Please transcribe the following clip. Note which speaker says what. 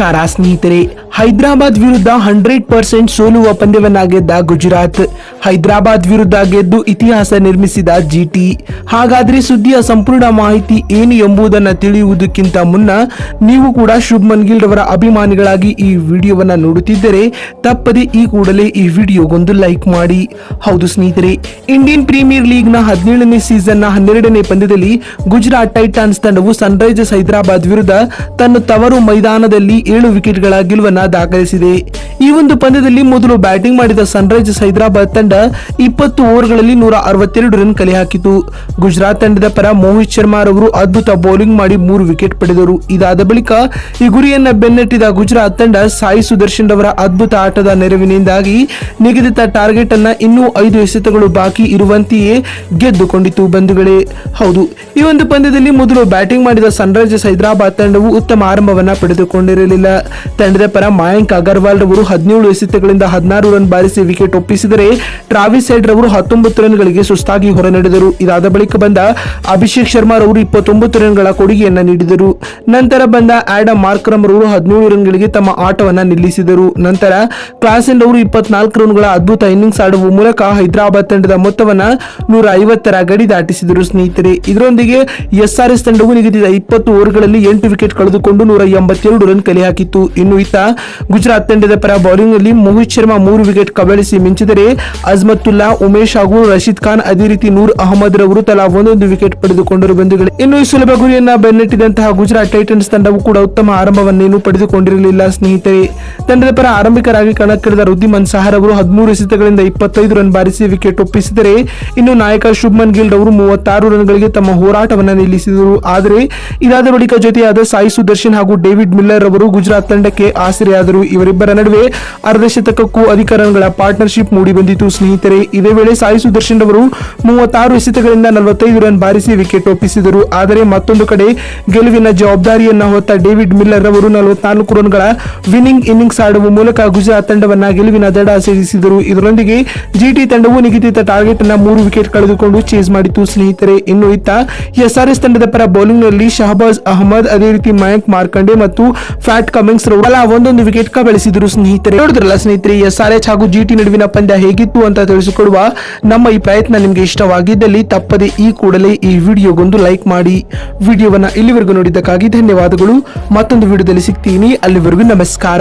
Speaker 1: ನಮಸ್ಕಾರ ಸ್ನೇಹಿತರೆ ಹೈದರಾಬಾದ್ ವಿರುದ್ಧ ಹಂಡ್ರೆಡ್ ಪರ್ಸೆಂಟ್ ಸೋಲುವ ಪಂದ್ಯವನ್ನ ಗೆದ್ದ ಗುಜರಾತ್. ಹೈದರಾಬಾದ್ ವಿರುದ್ಧ ಗೆದ್ದು ಇತಿಹಾಸ ನಿರ್ಮಿಸಿದ ಜಿಟಿ ಹಾಗಾದ್ರೆ ಸುದ್ದಿಯ ಸಂಪೂರ್ಣ ಮಾಹಿತಿ ಏನು ಎಂಬುದನ್ನ ತಿಳಿಯುವುದಕ್ಕಿಂತ ಮುನ್ನ, ನೀವು ಕೂಡ ಶುಭ್ಮನ್ ಗಿಲ್ ರವರ ಅಭಿಮಾನಿಗಳಾಗಿ ಈ ವಿಡಿಯೋವನ್ನ ನೋಡುತ್ತಿದ್ದರೆ, ತಪ್ಪದೆ ಈ ಕೂಡಲೇ ಈ ವಿಡಿಯೋಗೊಂದು ಲೈಕ್ ಮಾಡಿ. ಹೌದು ಸ್ನೇಹಿತರೆ, ಇಂಡಿಯನ್ ಪ್ರೀಮಿಯರ್ ಲೀಗ್ನ ಹದಿನೇಳನೇ ಸೀಸನ್ನ ಹನ್ನೆರಡನೇ ಪಂದ್ಯದಲ್ಲಿ ಗುಜರಾತ್ ಟೈಟಾನ್ಸ್ ತಂಡವು ಸನ್ರೈಸರ್ಸ್ ಹೈದರಾಬಾದ್ ವಿರುದ್ಧ ತನ್ನ ತವರು ಮೈದಾನದಲ್ಲಿ ಏಳು ವಿಕೆಟ್ಗಳ ಗೆಲುವನ್ನ ದಾಖಲಿಸಿದೆ. ಈ ಒಂದು ಪಂದ್ಯದಲ್ಲಿ ಮೊದಲು ಬ್ಯಾಟಿಂಗ್ ಮಾಡಿದ ಸನ್ರೈಸರ್ಸ್ ಹೈದರಾಬಾದ್ ತಂಡ ಇಪ್ಪತ್ತು ಓವರ್ಗಳಲ್ಲಿ ನೂರ ಅರವತ್ತೆರಡು ರನ್ ಕಲೆ ಹಾಕಿತು. ಗುಜರಾತ್ ತಂಡದ ಪರ ಮೋಹಿತ್ ಶರ್ಮಾ ರವರು ಅದ್ಭುತ ಬೌಲಿಂಗ್ ಮಾಡಿ ಮೂರು ವಿಕೆಟ್ ಪಡೆದರು. ಇದಾದ ಬಳಿಕ ಈ ಗುರಿಯನ್ನ ಬೆನ್ನಟ್ಟಿದ ಗುಜರಾತ್ ತಂಡ ಸಾಯಿ ಸುದರ್ಶನ್ ರವರ ಅದ್ಭುತ ಆಟದ ನೆರವಿನಿಂದಾಗಿ ನಿಗದಿತ ಟಾರ್ಗೆಟ್ ಅನ್ನ ಇನ್ನೂ ಐದು ಎಸೆತಗಳು ಬಾಕಿ ಇರುವಂತೆಯೇ ಗೆದ್ದುಕೊಂಡಿತು ಬಂಧುಗಳೇ. ಹೌದು, ಈ ಒಂದು ಪಂದ್ಯದಲ್ಲಿ ಮೊದಲು ಬ್ಯಾಟಿಂಗ್ ಮಾಡಿದ ಸನ್ರೈಸರ್ಸ್ ಹೈದರಾಬಾದ್ ತಂಡವು ಉತ್ತಮ ಆರಂಭವನ್ನ ಪಡೆದುಕೊಂಡಿರಲಿಲ್ಲ. ತಂಡದ ಪರ ಮಯಾಂಕ್ ಅಗರ್ವಾಲ್ ರವರು ಹದಿನೇಳು ಎಸೆತಗಳಿಂದ ಹದಿನಾರು ರನ್ ಬಾರಿಸಿ ವಿಕೆಟ್ ಒಪ್ಪಿಸಿದರೆ ಟ್ರಾವಿಸ್ ಹೆಡ್ ರವರು ಹತ್ತೊಂಬತ್ತು ರನ್ಗಳಿಗೆ ಸುಸ್ತಾಗಿ ಹೊರನಡೆದರು. ಇದಾದ ಬಳಿಕ ಬಂದ ಅಭಿಷೇಕ್ ಶರ್ಮಾ ರವರು ಇಪ್ಪತ್ತೊಂಬತ್ತು ರನ್ಗಳ ಕೊಡುಗೆಯನ್ನು ನೀಡಿದರು. ನಂತರ ಬಂದ ಆಡಮ್ ಮಾರ್ಕ್ರಮ್ ರವರು ಹದಿನೇಳು ರನ್ಗಳಿಗೆ ತಮ್ಮ ಆಟವನ್ನು ನಿಲ್ಲಿಸಿದರು. ನಂತರ ಕ್ಲಾಸೆನ್ ರವರು ಇಪ್ಪತ್ನಾಲ್ಕು ರನ್ಗಳ ಅದ್ಭುತ ಇನ್ನಿಂಗ್ಸ್ ಆಡುವ ಮೂಲಕ ಹೈದರಾಬಾದ್ ತಂಡದ ಮೊತ್ತವನ್ನ ನೂರ ಐವತ್ತರ ಗಡಿ ದಾಟಿಸಿದರು. ಸ್ನೇಹಿತರೆ, ಇದರೊಂದಿಗೆ ಎಸ್ಆರ್ಎಸ್ ತಂಡವು ನಿಗದಿತ ಇಪ್ಪತ್ತು ಓವರ್ಗಳಲ್ಲಿ ಎಂಟು ವಿಕೆಟ್ ಕಳೆದುಕೊಂಡು ನೂರ ಎಂಬತ್ತೆರಡು ರನ್ ಕಲೆ ಹಾಕಿತ್ತು. ಇನ್ನು ಇತ್ತ ಗುಜರಾತ್ ತಂಡದ ಪರ ಬೌಲಿಂಗ್ನಲ್ಲಿ ಮೋಹಿತ್ ಶರ್ಮಾ ಮೂರು ವಿಕೆಟ್ ಕಬಳಿಸಿ ಮಿಂಚಿದರೆ ಅಜ್ಮತ್ತುಲ್ಲಾ ಉಮೇಶ್ ಹಾಗೂ ರಶೀದ್ ಖಾನ್ ಅದೇ ರೀತಿ ನೂರ್ ಅಹಮದ್ ರವರು ತಲಾ ಒಂದೊಂದು ವಿಕೆಟ್ ಪಡೆದುಕೊಂಡರು ಬಂಧುಗಳು. ಇನ್ನು ಈ ಸುಲಭ ಗುರಿಯನ್ನ ಬೆನ್ನಟ್ಟಿದಂತಹ ಗುಜರಾತ್ ಟೈಟನ್ಸ್ ತಂಡವು ಕೂಡ ಉತ್ತಮ ಆರಂಭವನ್ನೇನು ಪಡೆದುಕೊಂಡಿರಲಿಲ್ಲ, ಸ್ನೇಹಿತರೆ. ತಂಡದ ಪರ ಆರಂಭಿಕರಾಗಿ ಕಣಕ್ಕಿಳಿದ ರುದ್ದಿಮನ್ ಸಹರ್ ಅವರು ಹದಿಮೂರು ಎಸೆತಗಳಿಂದ ಇಪ್ಪತ್ತೈದು ರನ್ ಬಾರಿಸಿ ವಿಕೆಟ್ ಒಪ್ಪಿಸಿದರೆ, ಇನ್ನು ನಾಯಕ ಶುಭ್ಮನ್ ಗಿಲ್ ಅವರು ಮೂವತ್ತಾರು ರನ್ಗಳಿಗೆ ತಮ್ಮ ಹೋರಾಟವನ್ನು ನಿಲ್ಲಿಸಿದರು. ಆದರೆ, ಇದಾದ ಬಳಿಕ ಜೊತೆಯಾದ ಸಾಯಿ ಸುದರ್ಶನ್ ಹಾಗೂ ಡೇವಿಡ್ ಮಿಲ್ಲರ್ ಅವರು ಗುಜರಾತ್ ತಂಡಕ್ಕೆ ಆಸರೆಯಾದರು. ಇವರಿಬ್ಬರ ನಡುವೆ ಅರ್ಧ ಶತಕಕ್ಕೂ ಅಧಿಕ ರನ್ಗಳ ಪಾರ್ಟ್ನರ್ಶಿಪ್ ಮೂಡಿ ಬಂದಿತು. ಸ್ನೇಹಿತರೆ, ಇದೇ ವೇಳೆ ಸಾಯಿ ಸುದರ್ಶನ್ ಅವರು ಮೂವತ್ತಾರು ಎಸೆತಗಳಿಂದ ನಲವತ್ತೈದು ರನ್ ಬಾರಿಸಿ ವಿಕೆಟ್ ಒಪ್ಪಿಸಿದರು. ಆದರೆ ಮತ್ತೊಂದು ಕಡೆ ಗೆಲುವಿನ ಜವಾಬ್ದಾರಿಯನ್ನ ಹೊತ್ತ ಡೇವಿಡ್ ಮಿಲ್ಲರ್ ಅವರು ನಲವತ್ನಾಲ್ಕು ರನ್ಗಳ ವಿನ್ನಿಂಗ್ ಇನ್ನಿಂಗ್ಸ್ ಆಡುವ ಮೂಲಕ ಗುಜರಾತ್ ತಂಡವನ್ನ ಗೆಲುವಿನ ದಡ ಸೇರಿಸಿದರು ಇದರೊಂದಿಗೆ ಜಿಟಿ ತಂಡವು ನಿಗದಿತ ಟಾರ್ಗೆಟ್ ಅನ್ನು ಮೂರು ವಿಕೆಟ್ ಕಳೆದುಕೊಂಡು ಚೇಸ್ ಮಾಡಿತು. ಸ್ನೇಹಿತರೆ, ಇನ್ನು ಇತ್ತ ಎಸ್ಆರ್ಎಸ್ ತಂಡದ ಪರ ಬೌಲಿಂಗ್ನಲ್ಲಿ ಶಹಬಾಜ್ ಅಹಮದ್, ಅದೇ ರೀತಿ ಮಯಾಂಕ್ ಮಾರ್ಕಂಡೆ ಮತ್ತು ಫ್ಯಾಟ್ ಕಮಿಂಗ್ಸ್ ರವರು ಒಂದೊಂದು ವಿಕೆಟ್ ಕಬಳಿಸಿದರು ಸ್ನೇಹಿತರೆ ನೋಡಿದ್ರಲ್ಲ ಸ್ನೇಹಿತರೆ ಎಸ್ಆರ್ಎಚ್ ಹಾಗೂ ಜಿಟಿ ನಡುವಿನ ಪಂದ್ಯ ಹೇಗಿತ್ತು ಅಂತ ತಿಳಿಸಿಕೊಡುವ ನಮ್ಮ ಈ ಪ್ರಯತ್ನ ನಿಮಗೆ ಇಷ್ಟವಾಗಿದ್ದಲ್ಲಿ ತಪ್ಪದೆ ಈ ಕೂಡಲೇ ಈ ವಿಡಿಯೋಗೊಂದು ಲೈಕ್ ಮಾಡಿ. ವಿಡಿಯೋವನ್ನ ಇಲ್ಲಿವರೆಗೂ ನೋಡಿದ್ದಕ್ಕಾಗಿ ಧನ್ಯವಾದಗಳು. ಮತ್ತೊಂದು ವಿಡಿಯೋದಲ್ಲಿ ಸಿಗ್ತೀನಿ. ಅಲ್ಲಿವರೆಗೂ ನಮಸ್ಕಾರ.